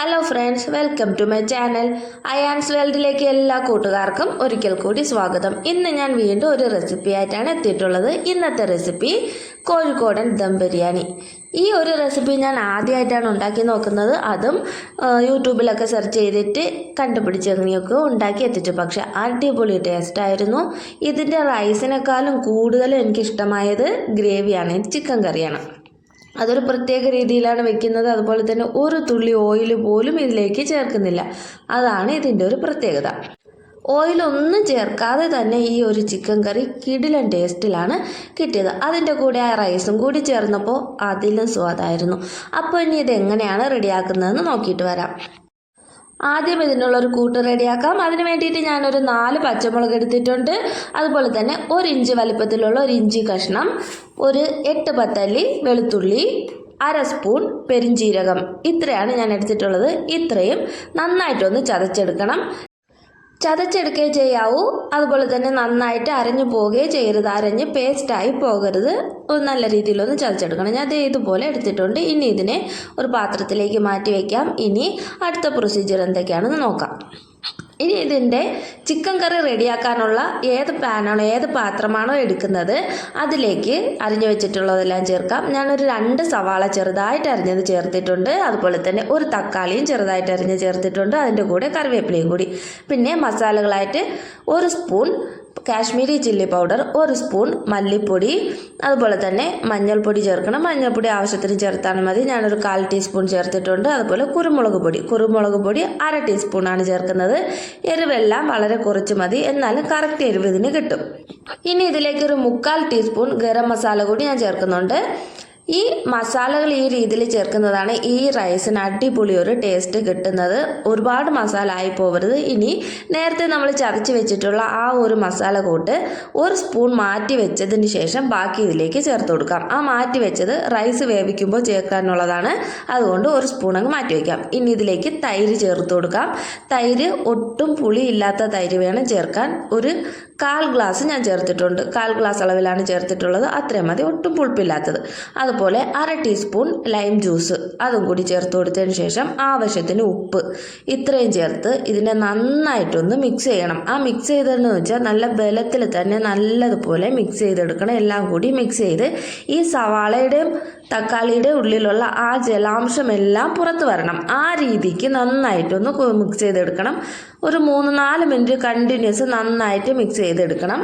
Hello friends welcome to my channel Ayaan's വേൾഡിലേക്ക് എല്ലാ കൂട്ടുകാർക്കും ഒരിക്കൽ കൂടി സ്വാഗതം. ഇന്ന് ഞാൻ വീണ്ടും ഒരു റെസിപ്പി ആയിട്ടാണ് എത്തിയിട്ടുള്ളത്. ഇന്നത്തെ റെസിപ്പി കോഴിക്കോടൻ ദം ബിരിയാണി. ഈ ഒരു റെസിപ്പി ഞാൻ ആദ്യമായിട്ടാണ് ഉണ്ടാക്കി നോക്കുന്നത്. അതും യൂട്യൂബിലൊക്കെ സെർച്ച് ചെയ്തിട്ട് കണ്ടുപിടിച്ച് അങ്ങനെയൊക്കെ ഉണ്ടാക്കി എത്തിച്ചു. പക്ഷെ അടിപൊളി ടേസ്റ്റ് ആയിരുന്നു. ഇതിന്റെ റൈസിനേക്കാളും കൂടുതലും എനിക്കിഷ്ടമായത് ഗ്രേവിയാണ് ചിക്കൻ കറിയാണ് അതൊരു പ്രത്യേക രീതിയിലാണ് വെക്കുന്നത്. അതുപോലെ തന്നെ ഒരു തുള്ളി ഓയിൽ പോലും ഇതിലേക്ക് ചേർക്കുന്നില്ല. അതാണ് ഇതിന്റെ ഒരു പ്രത്യേകത. ഓയിലൊന്നും ചേർക്കാതെ തന്നെ ഈ ഒരു ചിക്കൻ കറി കിടിലൻ ടേസ്റ്റിലാണ് കിട്ടിയത്. അതിന്റെ കൂടെ ആ റൈസും കൂടി ചേർന്നപ്പോൾ അതിലും സ്വാദായിരുന്നു അപ്പോൾ ഇനി ഇത് എങ്ങനെയാണ് റെഡിയാക്കുന്നതെന്ന് നോക്കിയിട്ട് വരാം. ആദ്യം ഇതിനുള്ള ഒരു കൂട്ട് റെഡിയാക്കാം. അതിന് വേണ്ടിയിട്ട് ഞാനൊരു നാല് പച്ചമുളക് എടുത്തിട്ടുണ്ട്. അതുപോലെ തന്നെ ഒരു ഇഞ്ച് വലിപ്പത്തിലുള്ള ഒരു ഇഞ്ചി കഷ്ണം ഒരു എട്ട് പത്തല്ലി വെളുത്തുള്ളി അര സ്പൂൺ പെരിഞ്ജീരകം ഇത്രയാണ് ഞാൻ എടുത്തിട്ടുള്ളത്. ഇത്രയും നന്നായിട്ടൊന്ന് ചതച്ചെടുക്കണം. ചതച്ചെടുക്കുകയേ ചെയ്യാവൂ. അതുപോലെ തന്നെ നന്നായിട്ട് അരഞ്ഞു പോവുകയും ചെയ്യരുത്. അരഞ്ഞ് പേസ്റ്റായി പോകരുത്. നല്ല രീതിയിലൊന്ന് ചതച്ചെടുക്കണം. ഞാൻ അത് ഇതുപോലെ എടുത്തിട്ടുണ്ട്. ഇനി ഇതിനെ ഒരു പാത്രത്തിലേക്ക് മാറ്റി വയ്ക്കാം ഇനി അടുത്ത പ്രൊസീജിയർ എന്തൊക്കെയാണെന്ന് നോക്കാം. ഇനി ഇതിന്റെ ചിക്കൻ കറി റെഡിയാക്കാനുള്ള ഏത് പാനാണോ ഏത് പാത്രമാണോ എടുക്കുന്നത് അതിലേക്ക് അരിഞ്ഞു വെച്ചിട്ടുള്ളതെല്ലാം ചേർക്കാം. ഞാനൊരു രണ്ട് സവാള ചെറുതായിട്ട് അരിഞ്ഞത് ചേർത്തിട്ടുണ്ട്. അതുപോലെ തന്നെ ഒരു തക്കാളിയും ചെറുതായിട്ട് അരിഞ്ഞ് ചേർത്തിട്ടുണ്ട്. അതിന്റെ കൂടെ കറിവേപ്പിലയും കൂടി. പിന്നെ മസാലകളായിട്ട് ഒരു സ്പൂൺ കാശ്മീരി ചില്ലി പൗഡർ ഒരു സ്പൂൺ മല്ലിപ്പൊടി അതുപോലെ തന്നെ മഞ്ഞൾപ്പൊടി ചേർക്കണം. മഞ്ഞൾപ്പൊടി ആവശ്യത്തിന് ചേർത്താൽ മതി. ഞാനൊരു കാൽ ടീസ്പൂൺ ചേർത്തിട്ടുണ്ട്. അതുപോലെ കുരുമുളക് പൊടി. കുരുമുളക് പൊടി അര ടീസ്പൂണാണ് ചേർക്കുന്നത്. എരിവെല്ലാം വളരെ കുറച്ച് മതി. എന്നാലും കറക്റ്റ് എരിവ് ഇതിന് കിട്ടും. ഇനി ഇതിലേക്ക് ഒരു മുക്കാൽ ടീസ്പൂൺ ഗരം മസാല കൂടി ഞാൻ ചേർക്കുന്നുണ്ട്. ഈ മസാലകൾ ഈ രീതിയിൽ ചേർക്കുന്നതാണ് ഈ റൈസിന് അടിപൊളി ഒരു ടേസ്റ്റ് കിട്ടുന്നത്. ഒരുപാട് മസാല ആയി പോകരുത് ഇനി നേരത്തെ നമ്മൾ ചതച്ച് വെച്ചിട്ടുള്ള ആ ഒരു മസാല കൂട്ട് ഒരു സ്പൂൺ മാറ്റി വെച്ചതിന് ശേഷം ബാക്കി ഇതിലേക്ക് ചേർത്ത് കൊടുക്കാം. ആ മാറ്റി വെച്ചത് റൈസ് വേവിക്കുമ്പോൾ ചേർക്കാനുള്ളതാണ്. അതുകൊണ്ട് ഒരു സ്പൂൺ അങ്ങ് മാറ്റി വയ്ക്കാം ഇനി ഇതിലേക്ക് തൈര് ചേർത്ത് കൊടുക്കാം. തൈര് ഒട്ടും പുളി ഇല്ലാത്ത തൈര് വേണം ചേർക്കാൻ. ഒരു കാൽ ഗ്ലാസ് ഞാൻ ചേർത്തിട്ടുണ്ട്. കാൽ ഗ്ലാസ് അളവിലാണ് ചേർത്തിട്ടുള്ളത്. അത്രയും മതി. ഒട്ടും പുളിപ്പില്ലാത്തത്. അതുപോലെ അര ടീസ്പൂൺ ലൈം ജ്യൂസ് അതും കൂടി ചേർത്ത് കൊടുത്തതിന് ശേഷം ആവശ്യത്തിന് ഉപ്പ്. ഇത്രയും ചേർത്ത് ഇതിനെ നന്നായിട്ടൊന്ന് മിക്സ് ചെയ്യണം. ആ മിക്സ് ചെയ്തതെന്ന് വെച്ചാൽ നല്ല ബലത്തിൽ തന്നെ നല്ലതുപോലെ മിക്സ് ചെയ്തെടുക്കണം. എല്ലാം കൂടി മിക്സ് ചെയ്ത് ഈ സവാളയുടെയും തക്കാളിയുടെ ഉള്ളിലുള്ള ആ ജലാംശമെല്ലാം പുറത്ത് വരണം. ആ രീതിക്ക് നന്നായിട്ടൊന്ന് മിക്സ് ചെയ്തെടുക്കണം. ഒരു മൂന്ന് നാല് മിനിറ്റ് കണ്ടിന്യൂസ് നന്നായിട്ട് മിക്സ് ചെയ്തെടുക്കണം.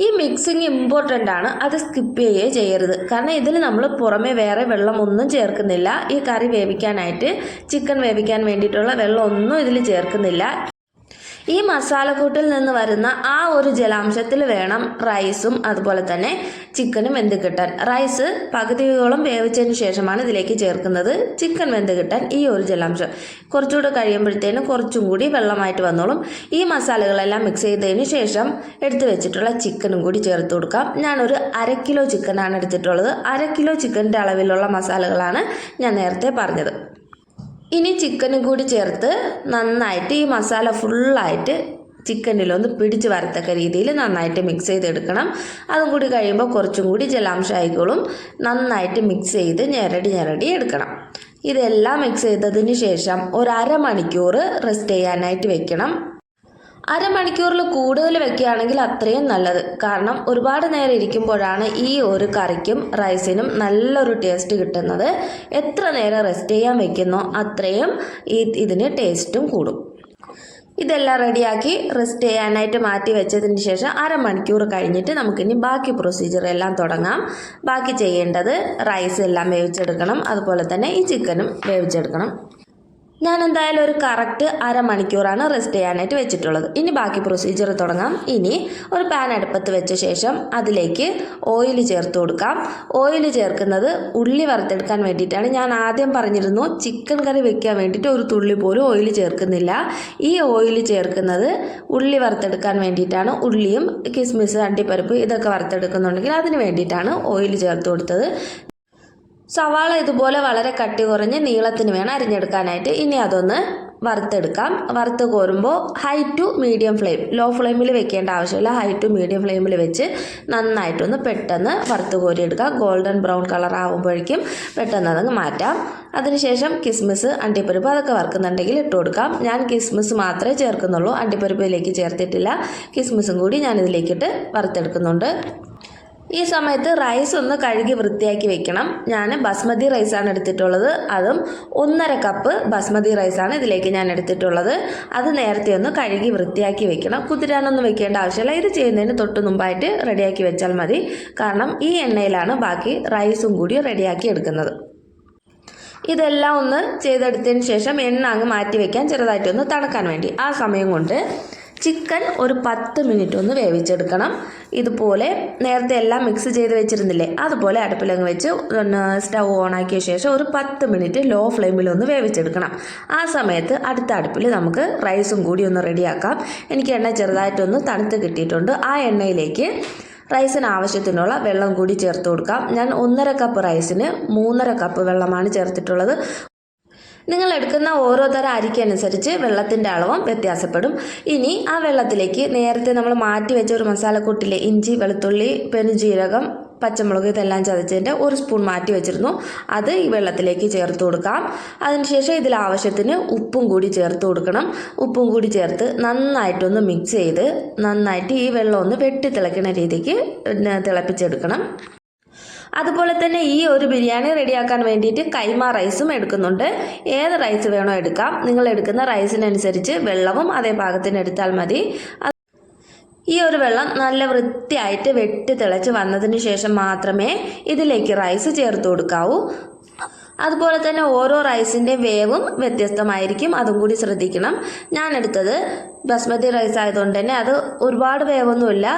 ഈ മിക്സിങ് ഇമ്പോർട്ടന്റ് ആണ്. അത് സ്കിപ്പ് ചെയ്യേ ചെയ്യരുത്. കാരണം ഇതിൽ നമ്മൾ പുറമെ വേറെ വെള്ളമൊന്നും ചേർക്കുന്നില്ല. ഈ കറി വേവിക്കാനായിട്ട് ചിക്കൻ വേവിക്കാൻ വേണ്ടിയിട്ടുള്ള വെള്ളമൊന്നും ഇതിൽ ചേർക്കുന്നില്ല. ഈ മസാലക്കൂട്ടിൽ നിന്ന് വരുന്ന ആ ഒരു ജലാംശത്തിൽ വേണം റൈസും അതുപോലെ തന്നെ ചിക്കനും വെന്ത് കിട്ടാൻ. റൈസ് പകുതിയോളം വേവിച്ചതിന് ശേഷമാണ് ഇതിലേക്ക് ചേർക്കുന്നത് ചിക്കൻ വെന്ത് കിട്ടാൻ ഈ ഒരു ജലാംശം. കുറച്ചുകൂടെ കഴിയുമ്പോഴത്തേനും കുറച്ചും കൂടി വെള്ളമായിട്ട് വന്നോളും. ഈ മസാലകളെല്ലാം മിക്സ് ചെയ്തതിന് ശേഷം എടുത്തു വെച്ചിട്ടുള്ള ചിക്കനും കൂടി ചേർത്ത് കൊടുക്കാം. ഞാനൊരു അര കിലോ ചിക്കനാണ് എടുത്തിട്ടുള്ളത്. അര കിലോ ചിക്കന്റെ അളവിലുള്ള മസാലകളാണ് ഞാൻ നേരത്തെ പറഞ്ഞത്. ഇനി ചിക്കനും കൂടി ചേർത്ത് നന്നായിട്ട് ഈ മസാല ഫുള്ളായിട്ട് ചിക്കനിലൊന്ന് പിടിച്ച് വരത്തക്ക രീതിയിൽ നന്നായിട്ട് മിക്സ് ചെയ്തെടുക്കണം. അതും കൂടി കഴിയുമ്പോൾ കുറച്ചും കൂടി ജലാംശം ആയിക്കോളും നന്നായിട്ട് മിക്സ് ചെയ്ത് ഞെരടി ഞെരടി എടുക്കണം. ഇതെല്ലാം മിക്സ് ചെയ്തതിന് ശേഷം ഒരു അരമണിക്കൂർ റെസ്റ്റ് ചെയ്യാനായിട്ട് വെക്കണം. അരമണിക്കൂറിൽ കൂടുതൽ വെക്കുകയാണെങ്കിൽ അത്രയും നല്ലത്. കാരണം ഒരുപാട് നേരം ഇരിക്കുമ്പോഴാണ് ഈ ഒരു കറിക്കും റൈസിനും നല്ലൊരു ടേസ്റ്റ് കിട്ടുന്നത്. എത്ര നേരം റെസ്റ്റ് ചെയ്യാൻ വെക്കുന്നോ അത്രയും ഈ ഇതിന് ടേസ്റ്റും കൂടും. ഇതെല്ലാം റെഡിയാക്കി റെസ്റ്റ് ചെയ്യാനായിട്ട് മാറ്റി വെച്ചതിന് ശേഷം അരമണിക്കൂർ കഴിഞ്ഞിട്ട് നമുക്കിനി ബാക്കി പ്രൊസീജിയർ എല്ലാം തുടങ്ങാം. ബാക്കി ചെയ്യേണ്ടത് റൈസ് എല്ലാം വേവിച്ചെടുക്കണം. അതുപോലെ തന്നെ ഈ ചിക്കനും വേവിച്ചെടുക്കണം. ഞാൻ എന്തായാലും ഒരു കറക്റ്റ് അരമണിക്കൂറാണ് റെസ്റ്റ് ചെയ്യാനായിട്ട് വെച്ചിട്ടുള്ളത്. ഇനി ബാക്കി പ്രൊസീജിയർ തുടങ്ങാം. ഇനി ഒരു പാൻ അടുപ്പത്ത് വെച്ച ശേഷം അതിലേക്ക് ഓയിൽ ചേർത്ത് കൊടുക്കാം. ഓയിൽ ചേർക്കുന്നത് ഉള്ളി വറുത്തെടുക്കാൻ വേണ്ടിയിട്ടാണ്. ഞാൻ ആദ്യം പറഞ്ഞിരുന്നു ചിക്കൻ കറി വെക്കാൻ വേണ്ടിയിട്ട് ഒരു തുള്ളി പോലും ഓയിൽ ചേർക്കുന്നില്ല. ഈ ഓയിൽ ചേർക്കുന്നത് ഉള്ളി വറുത്തെടുക്കാൻ വേണ്ടിയിട്ടാണ്. ഉള്ളിയും കിസ്മിസ് അണ്ടിപ്പരിപ്പ് ഇതൊക്കെ വറുത്തെടുക്കുന്നുണ്ടെങ്കിൽ അതിന് വേണ്ടിയിട്ടാണ് ഓയിൽ ചേർത്ത് കൊടുത്തത്. സവാള ഇതുപോലെ വളരെ കട്ടി കുറഞ്ഞ് നീളത്തിന് വേണം അരിഞ്ഞെടുക്കാനായിട്ട്. ഇനി അതൊന്ന് വറുത്തെടുക്കാം. വറുത്ത് കോരുമ്പോൾ high to medium flame low ഫ്ലെയിമിൽ വെക്കേണ്ട ആവശ്യമില്ല. ഹൈ ടു മീഡിയം ഫ്ലെയിമിൽ വെച്ച് നന്നായിട്ടൊന്ന് പെട്ടെന്ന് വറുത്ത് കോരിയെടുക്കാം ഗോൾഡൻ ബ്രൗൺ കളർ ആകുമ്പോഴേക്കും പെട്ടെന്ന് അതങ്ങ് മാറ്റാം. അതിനുശേഷം കിസ്മിസ് അണ്ടിപ്പരിപ്പ് അതൊക്കെ വറുക്കുന്നുണ്ടെങ്കിൽ ഇട്ട് കൊടുക്കാം. ഞാൻ കിസ്മിസ് മാത്രമേ ചേർക്കുന്നുള്ളൂ. അണ്ടിപ്പരിപ്പിലേക്ക് ചേർത്തിട്ടില്ല. കിസ്മിസും കൂടി ഞാൻ ഇതിലേക്കിട്ട് വറുത്തെടുക്കുന്നുണ്ട്. ഈ സമയത്ത് റൈസ് ഒന്ന് കഴുകി വൃത്തിയാക്കി വെക്കണം. ഞാൻ ബസ്മതി റൈസാണ് എടുത്തിട്ടുള്ളത്. അതും ഒന്നര കപ്പ് ബസ്മതി റൈസാണ് ഇതിലേക്ക് ഞാൻ എടുത്തിട്ടുള്ളത്. അത് നേരത്തെ ഒന്ന് കഴുകി വൃത്തിയാക്കി വെക്കണം. കുതിരാനൊന്നും വെക്കേണ്ട ആവശ്യമില്ല. ഇത് ചെയ്യുന്നതിന് തൊട്ട് മുമ്പായിട്ട് റെഡിയാക്കി വെച്ചാൽ മതി. കാരണം ഈ എണ്ണയിലാണ് ബാക്കി റൈസും കൂടി റെഡിയാക്കി എടുക്കുന്നത്. ഇതെല്ലാം ഒന്ന് ചെയ്തെടുത്തതിന് ശേഷം എണ്ണ അങ്ങ് മാറ്റി വെക്കാൻ ചെറുതായിട്ടൊന്ന് തണുക്കാൻ വേണ്ടി. ആ സമയം കൊണ്ട് ചിക്കൻ ഒരു പത്ത് മിനിറ്റ് ഒന്ന് വേവിച്ചെടുക്കണം. ഇതുപോലെ നേരത്തെ എല്ലാം മിക്സ് ചെയ്ത് വെച്ചിരുന്നില്ലേ അതുപോലെ അടുപ്പിലങ്ങ് വെച്ച് സ്റ്റൗ ഓണാക്കിയ ശേഷം ഒരു പത്ത് മിനിറ്റ് ലോ ഫ്ലെയിമിൽ ഒന്ന് വേവിച്ചെടുക്കണം. ആ സമയത്ത് അടുത്ത അടുപ്പിൽ നമുക്ക് റൈസും കൂടി ഒന്ന് റെഡിയാക്കാം എനിക്ക് എണ്ണ ചെറുതായിട്ടൊന്ന് തണുത്ത് കിട്ടിയിട്ടുണ്ട്. ആ എണ്ണയിലേക്ക് റൈസിന് ആവശ്യത്തിനുള്ള വെള്ളം കൂടി ചേർത്ത് കൊടുക്കാം. ഞാൻ ഒന്നര കപ്പ് റൈസിന് മൂന്നര കപ്പ് വെള്ളമാണ് ചേർത്തിട്ടുള്ളത്. നിങ്ങൾ എടുക്കുന്ന ഓരോ തരം അരിക്കനുസരിച്ച് വെള്ളത്തിന്റെ അളവും വ്യത്യാസപ്പെടും. ഇനി ആ വെള്ളത്തിലേക്ക് നേരത്തെ നമ്മൾ മാറ്റി വെച്ച ഒരു മസാലക്കൂട്ടിലെ ഇഞ്ചി വെളുത്തുള്ളി പെരുജീരകം പച്ചമുളക് ഇതെല്ലാം ചതച്ചതിന്റെ ഒരു സ്പൂൺ മാറ്റി വെച്ചിരുന്നു. അത് ഈ വെള്ളത്തിലേക്ക് ചേർത്ത് കൊടുക്കാം. അതിനുശേഷം ഇതിൽ ആവശ്യത്തിന് ഉപ്പും കൂടി ചേർത്ത് കൊടുക്കണം. ഉപ്പും കൂടി ചേർത്ത് നന്നായിട്ടൊന്ന് മിക്സ് ചെയ്ത് നന്നായിട്ട് ഈ വെള്ളം ഒന്ന് വെട്ടി തിളയ്ക്കുന്ന രീതിക്ക് തിളപ്പിച്ചെടുക്കണം. അതുപോലെ തന്നെ ഈ ഒരു ബിരിയാണി റെഡിയാക്കാൻ വേണ്ടിയിട്ട് കൈമ റൈസും എടുക്കുന്നുണ്ട്. ഏത് റൈസ് വേണോ എടുക്കാം. നിങ്ങൾ എടുക്കുന്ന റൈസിനനുസരിച്ച് വെള്ളവും അതേ പാകത്തിന് എടുത്താൽ മതി. ഈ ഒരു വെള്ളം നല്ല വൃത്തിയായിട്ട് വെട്ടി തിളച്ച് വന്നതിന് ശേഷം മാത്രമേ ഇതിലേക്ക് റൈസ് ചേർത്ത് കൊടുക്കാവൂ. അതുപോലെ തന്നെ ഓരോ റൈസിന്റെ വേവും വ്യത്യസ്തമായിരിക്കും. അതും കൂടി ശ്രദ്ധിക്കണം. ഞാൻ എടുത്തത് ബസ്മതി റൈസ് ആയതുകൊണ്ട് തന്നെ അത് ഒരുപാട് വേവൊന്നുമില്ല.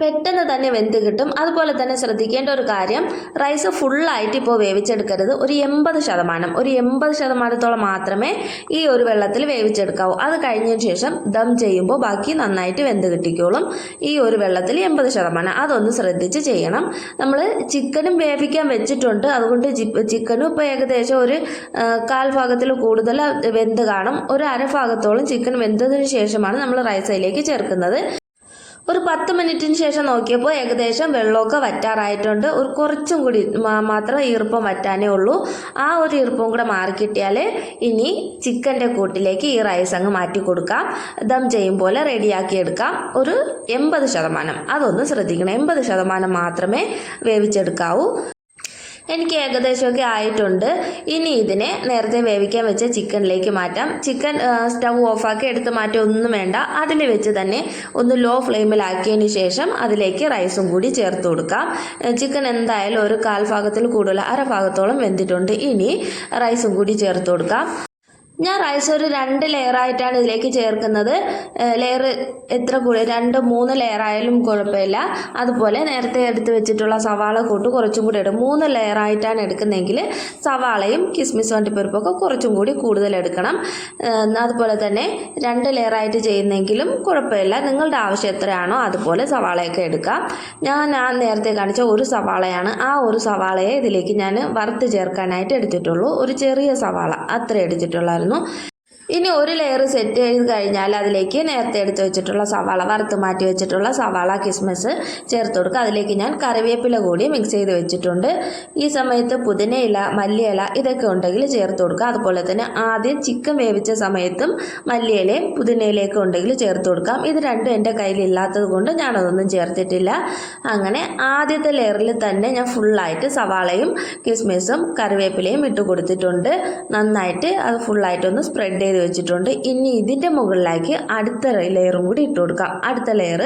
പെട്ടെന്ന് തന്നെ വെന്ത് കിട്ടും. അതുപോലെ തന്നെ ശ്രദ്ധിക്കേണ്ട ഒരു കാര്യം റൈസ് ഫുള്ളായിട്ട് ഇപ്പോൾ വേവിച്ചെടുക്കരുത്. ഒരു എൺപത് ശതമാനം ഒരു എൺപത് ശതമാനത്തോളം മാത്രമേ ഈ ഒരു വെള്ളത്തിൽ വേവിച്ചെടുക്കാവൂ. അത് കഴിഞ്ഞതിന് ശേഷം ദം ചെയ്യുമ്പോൾ ബാക്കി നന്നായിട്ട് വെന്ത് കിട്ടിക്കോളും. ഈ ഒരു വെള്ളത്തിൽ എൺപത് ശതമാനം. അതൊന്ന് ശ്രദ്ധിച്ച് ചെയ്യണം. നമ്മൾ ചിക്കനും വേവിക്കാൻ വെച്ചിട്ടുണ്ട്. അതുകൊണ്ട് ചിക്കനും ഇപ്പോൾ ഏകദേശം ഒരു കാൽ ഭാഗത്തിൽ കൂടുതൽ വെന്ത് കാണും. ഒരു അര ഭാഗത്തോളം ചിക്കൻ വെന്തതിന് ശേഷമാണ് നമ്മൾ റൈസ് അതിലേക്ക് ചേർക്കുന്നത്. ഒരു പത്ത് മിനിറ്റിന് ശേഷം നോക്കിയപ്പോൾ ഏകദേശം വെള്ളമൊക്കെ വറ്റാറായിട്ടുണ്ട്. ഒരു കുറച്ചും കൂടി മാത്രം ഈർപ്പം വറ്റാനേ ഉള്ളൂ. ആ ഒരു ഈർപ്പം കൂടെ മാറിക്കിട്ടിയാൽ ഇനി ചിക്കന്റെ കൂട്ടിലേക്ക് ഈ റൈസ് അങ്ങ് മാറ്റി കൊടുക്കാം. ദം ചെയ്യുമ്പോൾ റെഡിയാക്കി എടുക്കാം. ഒരു എൺപത് ശതമാനം. അതൊന്ന് ശ്രദ്ധിക്കണം. എൺപത് ശതമാനം മാത്രമേ വേവിച്ചെടുക്കാവൂ. എനിക്ക് ഏകദേശമൊക്കെ ആയിട്ടുണ്ട്. ഇനി ഇതിനെ നേരത്തെ വേവിക്കാൻ വെച്ച ചിക്കനിലേക്ക് മാറ്റാം. ചിക്കൻ സ്റ്റവ് ഓഫാക്കി എടുത്ത് മാറ്റി ഒന്നും വേണ്ട. അതിൽ വെച്ച് തന്നെ ഒന്ന് ലോ ഫ്ലെയിമിലാക്കിയതിന് ശേഷം അതിലേക്ക് റൈസും കൂടി ചേർത്ത് കൊടുക്കാം. ചിക്കൻ എന്തായാലും ഒരു കാൽ ഭാഗത്തിൽ കൂടുതൽ അര ഭാഗത്തോളം വെന്തിട്ടുണ്ട്. ഇനി റൈസും കൂടി ചേർത്ത് കൊടുക്കാം. ഞാൻ റൈസ് ഒരു രണ്ട് ലെയറായിട്ടാണ് ഇതിലേക്ക് ചേർക്കുന്നത്. ലെയർ എത്ര കൂടി രണ്ട് മൂന്ന് ലെയർ ആയാലും കുഴപ്പമില്ല. അതുപോലെ നേരത്തെ എടുത്ത് വെച്ചിട്ടുള്ള സവാള കൂട്ട് കുറച്ചും കൂടി ഇടും. മൂന്ന് ലെയറായിട്ടാണ് എടുക്കുന്നതെങ്കിൽ സവാളയും കിസ്മിസ് വണ്ടിപ്പരിപ്പൊക്കെ കുറച്ചും കൂടി കൂടുതൽ എടുക്കണം. അതുപോലെ തന്നെ രണ്ട് ലെയറായിട്ട് ചെയ്യുന്നെങ്കിലും കുഴപ്പമില്ല. നിങ്ങളുടെ ആവശ്യം എത്രയാണോ അതുപോലെ സവാളയൊക്കെ എടുക്കാം. ഞാൻ ഞാൻ നേരത്തെ കാണിച്ച ഒരു സവാളയാണ്. ആ ഒരു സവാളയെ ഇതിലേക്ക് ഞാൻ വറുത്ത് ചേർക്കാനായിട്ട് എടുത്തിട്ടുള്ളൂ. ഒരു ചെറിയ സവാള അത്ര എടുത്തിട്ടുള്ളായിരുന്നു. ¿no? ഇനി ഒരു ലെയർ സെറ്റ് ചെയ്ത് കഴിഞ്ഞാൽ അതിലേക്ക് നേരത്തെ എടുത്ത് വെച്ചിട്ടുള്ള സവാള വറുത്ത് മാറ്റി വെച്ചിട്ടുള്ള സവാള കിസ്മസ് ചേർത്ത് കൊടുക്കുക. അതിലേക്ക് ഞാൻ കറിവേപ്പില കൂടി മിക്സ് ചെയ്ത് വെച്ചിട്ടുണ്ട്. ഈ സമയത്ത് പുതിനയില മല്ലിയില ഇതൊക്കെ ഉണ്ടെങ്കിൽ ചേർത്ത് കൊടുക്കുക. അതുപോലെ തന്നെ ആദ്യം ചിക്കൻ വേവിച്ച സമയത്തും മല്ലിയിലയും പുതിനയിലേക്ക് ഉണ്ടെങ്കിൽ ചേർത്ത് കൊടുക്കാം. ഇത് രണ്ടും എന്റെ കയ്യിൽ ഇല്ലാത്തത് കൊണ്ട് ഞാനതൊന്നും ചേർത്തിട്ടില്ല. അങ്ങനെ ആദ്യത്തെ ലെയറിൽ തന്നെ ഞാൻ ഫുള്ളായിട്ട് സവാളയും കിസ്മിസും കറിവേപ്പിലയും ഇട്ട് കൊടുത്തിട്ടുണ്ട്. നന്നായിട്ട് അത് ഫുള്ളായിട്ടൊന്ന് സ്പ്രെഡ് ചെയ്ത് വെച്ചിട്ടുണ്ട് ഇനി ഇതിന്റെ മുകളിലേക്ക് അടുത്ത ലെയറും കൂടി ഇട്ട് കൊടുക്കാം. അടുത്ത ലെയർ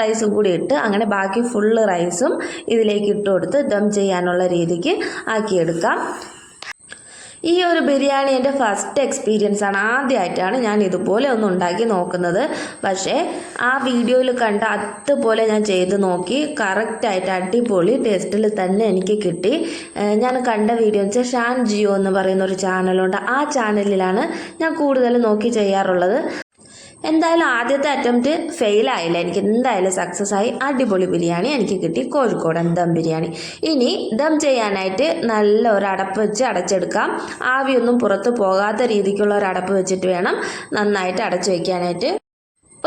റൈസും കൂടി ഇട്ട് അങ്ങനെ ബാക്കി ഫുള്ള് റൈസും ഇതിലേക്ക് ഇട്ട് കൊടുത്ത് ദം ചെയ്യാനുള്ള രീതിക്ക് ആക്കിയെടുക്കാം. ഈ ഒരു ബിരിയാണി എന്റെ ഫസ്റ്റ് എക്സ്പീരിയൻസ് ആണ്. ആദ്യമായിട്ടാണ് ഞാൻ ഇതുപോലെ ഒന്ന് ഉണ്ടാക്കി നോക്കുന്നത്. പക്ഷേ ആ വീഡിയോയിൽ കണ്ട അതുപോലെ ഞാൻ ചെയ്ത് നോക്കി. കറക്റ്റായിട്ട് അടിപൊളി ടേസ്റ്റിൽ തന്നെ എനിക്ക് കിട്ടി. ഞാൻ കണ്ട വീഡിയോ എന്ന് വെച്ചാൽ ഷാൻ ജിയോ എന്ന് പറയുന്ന ഒരു ചാനലുണ്ട് ആ ചാനലിലാണ് ഞാൻ കൂടുതൽ നോക്കി ചെയ്യാറുള്ളത്. എന്തായാലും ആദ്യത്തെ അറ്റംപ്റ്റ് ഫെയിലായില്ല എനിക്ക് എന്തായാലും സക്സസ് ആയി. അടിപൊളി ബിരിയാണി എനിക്ക് കിട്ടി. കോഴിക്കോടൻ ദം ബിരിയാണി. ഇനി ദം ചെയ്യാനായിട്ട് നല്ല ഒരു അടപ്പ് വെച്ച് അടച്ചെടുക്കാം. ആവിയൊന്നും പുറത്ത് പോകാത്ത രീതിക്കുള്ള ഒരു അടപ്പ് വെച്ചിട്ട് വേണം നന്നായിട്ട് അടച്ചു വയ്ക്കാനായിട്ട്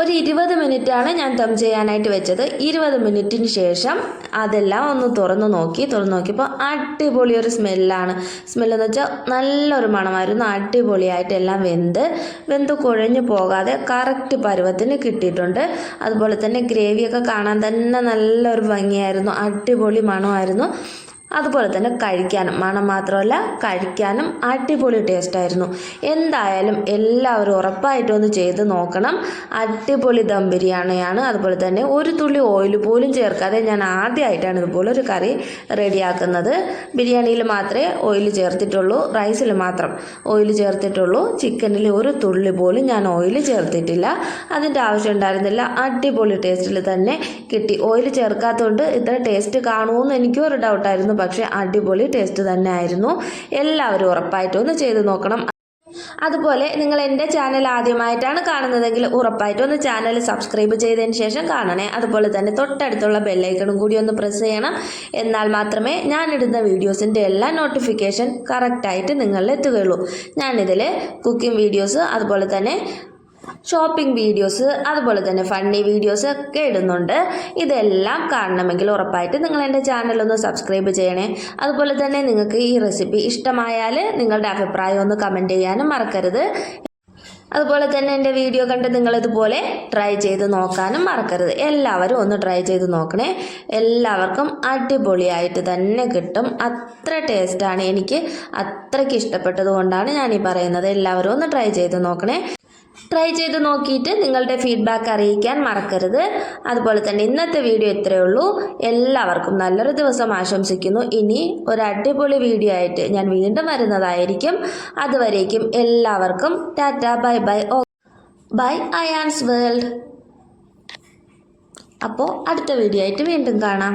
ഒരു ഇരുപത് മിനിറ്റാണ് ഞാൻ ദം ചെയ്യാനായിട്ട് വെച്ചത്. ഇരുപത് മിനിറ്റിന് ശേഷം അതെല്ലാം ഒന്ന് തുറന്നു നോക്കി തുറന്നു നോക്കിയപ്പോൾ അടിപൊളി ഒരു സ്മെല്ലാണ് സ്മെല്ലെന്ന് വെച്ചാൽ നല്ലൊരു മണമായിരുന്നു. അടിപൊളിയായിട്ട് എല്ലാം വെന്ത് വെന്ത് കുഴഞ്ഞു പോകാതെ കറക്റ്റ് പരുവത്തിന് കിട്ടിയിട്ടുണ്ട്. അതുപോലെ തന്നെ ഗ്രേവിയൊക്കെ കാണാൻ തന്നെ നല്ലൊരു ഭംഗിയായിരുന്നു. അടിപൊളി മണമായിരുന്നു. അതുപോലെ തന്നെ കഴിക്കാനും മണം മാത്രമല്ല കഴിക്കാനും അടിപൊളി ടേസ്റ്റായിരുന്നു എന്തായാലും എല്ലാവരും ഉറപ്പായിട്ടും ഒന്ന് ചെയ്ത് നോക്കണം. അടിപൊളി ദം ബിരിയാണിയാണ്. അതുപോലെ തന്നെ ഒരു തുള്ളി ഓയിൽ പോലും ചേർക്കാതെ ഞാൻ ആദ്യമായിട്ടാണ് ഇതുപോലെ ഒരു കറി റെഡിയാക്കുന്നത്. ബിരിയാണിയിൽ മാത്രമേ ഓയിൽ ചേർത്തിട്ടുള്ളൂ റൈസിൽ മാത്രം ഓയിൽ ചേർത്തിട്ടുള്ളൂ. ചിക്കനിൽ ഒരു തുള്ളി പോലും ഞാൻ ഓയിൽ ചേർത്തിട്ടില്ല. അതിന്റെ ആവശ്യം ഉണ്ടായിരുന്നില്ല. അടിപൊളി ടേസ്റ്റിൽ തന്നെ കിട്ടി. ഓയിൽ ചേർക്കാത്തതുകൊണ്ട് ഇത്ര ടേസ്റ്റ് കാണുമെന്ന് എനിക്കും ഒരു ഡൗട്ടായിരുന്നു പക്ഷേ അടിപൊളി ടേസ്റ്റ് തന്നെ ആയിരുന്നു എല്ലാവരും ഉറപ്പായിട്ടും ഒന്ന് ചെയ്ത് നോക്കണം. അതുപോലെ നിങ്ങൾ എന്റെ ചാനൽ ആദ്യമായിട്ടാണ് കാണുന്നതെങ്കിൽ ഉറപ്പായിട്ടും ഒന്ന് ചാനൽ സബ്സ്ക്രൈബ് ചെയ്തതിന് ശേഷം കാണണേ. അതുപോലെ തന്നെ തൊട്ടടുത്തുള്ള ബെല്ലൈക്കണും കൂടി ഒന്ന് പ്രസ് ചെയ്യണം. എന്നാൽ മാത്രമേ ഞാനിടുന്ന വീഡിയോസിന്റെ എല്ലാ നോട്ടിഫിക്കേഷൻ കറക്റ്റായിട്ട് നിങ്ങളിൽ എത്തുകയുള്ളൂ. ഞാനിതിൽ കുക്കിംഗ് വീഡിയോസ് അതുപോലെ തന്നെ ഷോപ്പിംഗ് വീഡിയോസ് അതുപോലെ തന്നെ ഫണ്ണി വീഡിയോസ് ഒക്കെ ഇടുന്നുണ്ട്. ഇതെല്ലാം കാണണമെങ്കിൽ ഉറപ്പായിട്ട് നിങ്ങൾ എന്റെ ചാനലൊന്ന് സബ്സ്ക്രൈബ് ചെയ്യണേ. അതുപോലെ തന്നെ നിങ്ങൾക്ക് ഈ റെസിപ്പി ഇഷ്ടമായാൽ നിങ്ങളുടെ അഭിപ്രായം ഒന്ന് കമന്റ് ചെയ്യാനും മറക്കരുത്. അതുപോലെ തന്നെ എന്റെ വീഡിയോ കണ്ട് നിങ്ങളിതുപോലെ ട്രൈ ചെയ്ത് നോക്കാനും മറക്കരുത്. എല്ലാവരും ഒന്ന് ട്രൈ ചെയ്ത് നോക്കണേ. എല്ലാവർക്കും അടിപൊളിയായിട്ട് തന്നെ കിട്ടും. അത്ര ടേസ്റ്റാണ് എനിക്ക്. അത്രയ്ക്ക് ഇഷ്ടപ്പെട്ടത് കൊണ്ടാണ് ഞാനീ പറയുന്നത്. എല്ലാവരും ഒന്ന് ട്രൈ ചെയ്ത് നോക്കണേ. ട്രൈ ചെയ്ത് നോക്കിയിട്ട് നിങ്ങളുടെ ഫീഡ്ബാക്ക് അറിയിക്കാൻ മറക്കരുത്. അതുപോലെ തന്നെ ഇന്നത്തെ വീഡിയോ ഇത്രയേ ഉള്ളൂ. എല്ലാവർക്കും നല്ലൊരു ദിവസം ആശംസിക്കുന്നു. ഇനി ഒരു അടിപൊളി വീഡിയോ ആയിട്ട് ഞാൻ വീണ്ടും വരുന്നതായിരിക്കും. അതുവരേക്കും എല്ലാവർക്കും tata bye bye. Oh bye Ayaan's world. അപ്പോൾ അടുത്ത വീഡിയോ ആയിട്ട് വീണ്ടും കാണാം.